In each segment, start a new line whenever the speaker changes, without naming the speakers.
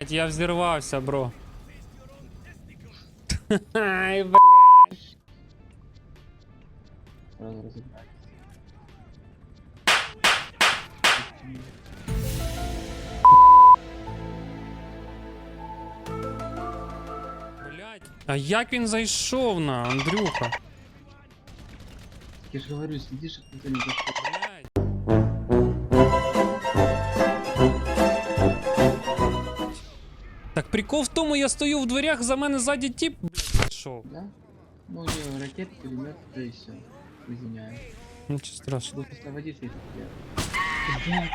Блять, я взірвався, бро. Ай, блядь.
Сразу розібрати.
Блять. А як він зайшов на Андрюха?
Я ж говорю, следи, щоб ніхто не зайшов.
Так прикол в тому, я стою в дверях, за мене ззаді тіп, блять, пішов.
Да? Ну, у него ракет, пулемет, да и все. Извиняю.
Нічого страшного.
Просто водиться, если я.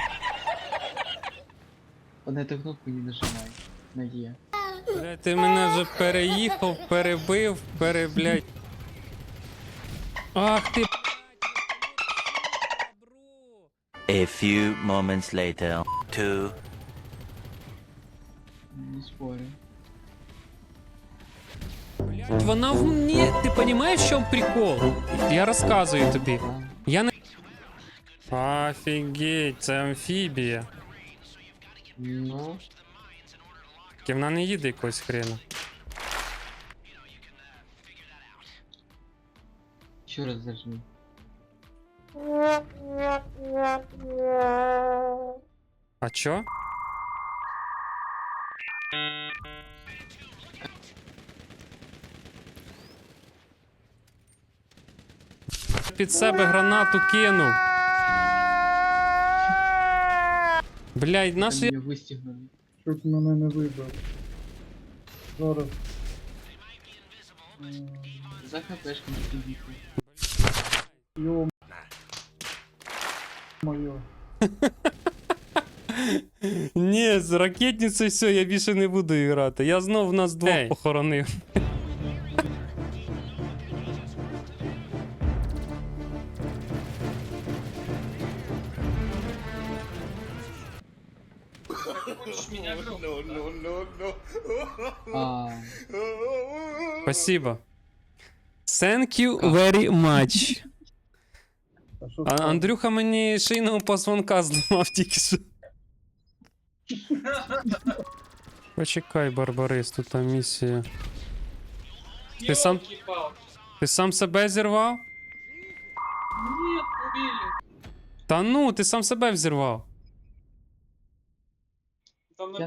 Вот на эту кнопку не нажимай. На Е.
Блять, ти мене вже переїхав, перебив, пере, блять. Ах ти,
A few moments later. Two.
Не спорю.
Блять, вона в мені. Ти розумієш, в чому прикол? Я розказую тобі.
Да.
Я не. Офігеть, це амфібія.
Ну,
Тільки Вона не їде якогось хрена.
еще раз зажми.
А чо? Під себе гранату кинув. Блядь, наш я...
Выстегнули.
Чуть мене не вибив. Зараз. М,
За хпшку не прибитый.
Йо. Моє.
Ні, з ракетницею все, я більше не буду грати. Я знов нас двох похоронив. Спасибо. Thank you very much. Андрюха мені шийного позвонка зламав тільки що. Почекай, Барбарис, тут там місія. Ти сам, ти сам себе зірвав?
Ні, убили.
Та ну, ти сам себе взірвав.
Там на